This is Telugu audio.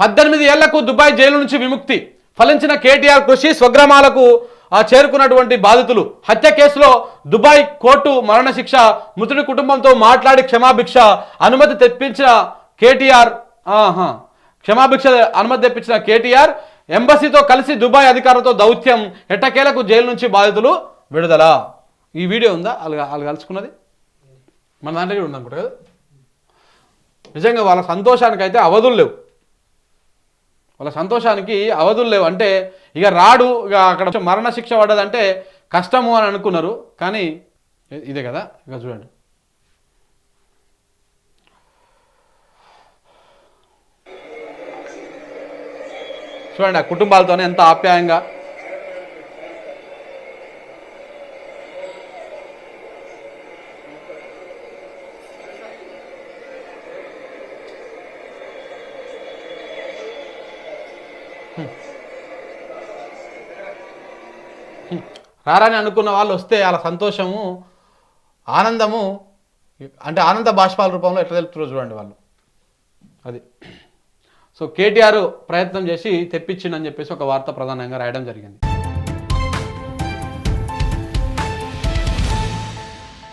పద్దెనిమిది ఏళ్ళకు దుబాయ్ జైలు నుంచి విముక్తి ఫలించిన కేటీఆర్ కృషి స్వగ్రామాలకు చేరుకున్నటువంటి బాధితులు. హత్య కేసులో దుబాయ్ కోర్టు మరణశిక్ష మృతుడి కుటుంబంతో మాట్లాడి క్షమాభిక్ష అనుమతి తెప్పించిన కేటీఆర్ ఆహా క్షమాభిక్ష అనుమతి తెప్పించిన కేటీఆర్ ఎంబసీతో కలిసి దుబాయ్ అధికారులతో దౌత్యం ఎట్టకేలకు జైలు నుంచి బాధితులు విడుదల. ఈ వీడియో ఉందా? వాళ్ళు వాళ్ళు కలుసుకున్నది? మన దాంట్లో కూడా ఉందనుకుంటా కదా? నిజంగా వాళ్ళ సంతోషానికి అయితే అవధులు లేవు. వాళ్ళ సంతోషానికి అవధులు లేవు. అంటే ఇక రాడు ఇక అక్కడ మరణశిక్ష పడ్డదంటే కష్టము అని అనుకున్నారు. కానీ ఇదే కదా ఇక చూడండి. చూడండి ఆ కుటుంబాలతోనే ఎంత ఆప్యాయంగా రారని అనుకున్న వాళ్ళు వస్తే వాళ్ళ సంతోషము ఆనందము అంటే ఆనంద బాష్పాల రూపంలో ఎట్లా తెలుపుతారో చూడండి వాళ్ళు. అది. సో కేటీఆర్ ప్రయత్నం చేసి తెప్పించిండని చెప్పేసి ఒక వార్త ప్రధానంగా రాయడం జరిగింది.